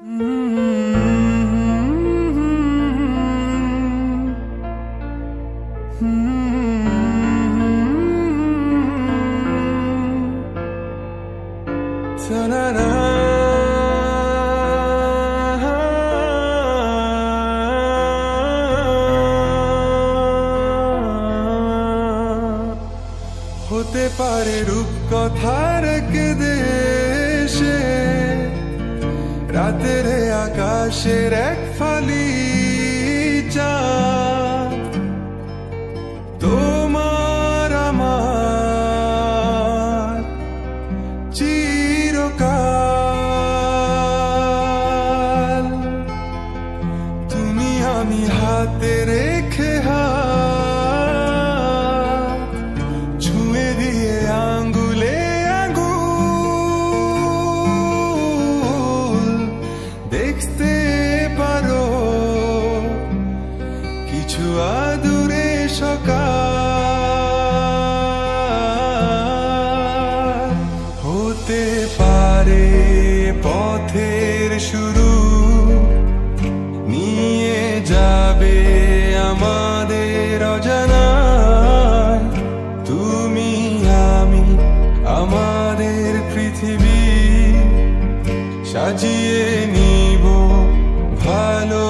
হতে পারে রূপকথার এক দেশে রাতের আকাশের এক ফালি চিরকাল। তুমি আমি হাতে রেখে হাত পথের শুরু নিয়ে যাবে আমাদের অজানায়। তুমি আমি আমাদের পৃথিবী সাজিয়ে নিব ভালোবাসা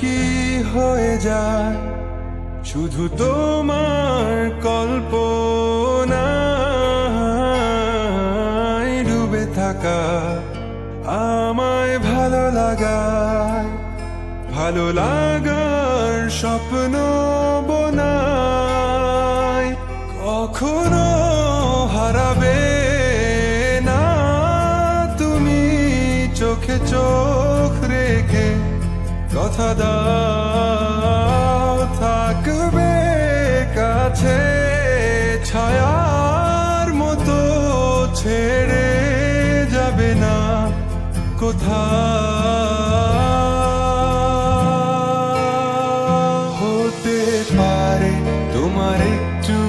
কি হয়ে যায়? শুধু তোমার কল্পনায় ডুবে থাকা আমায় ভালো লাগায়। ভালো লাগার স্বপ্ন বোনায়। কখনো হারাবে না তুমি, চোখে চোখ রেখে কথা দাও থাকবে কাছে ছায়ার মতো ছেড়ে যাবে না কোথাও। হতে পারে তোমার একটু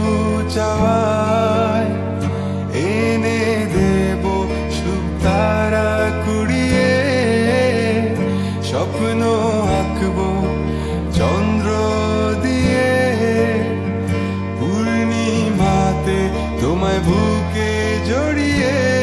জড়িয়ে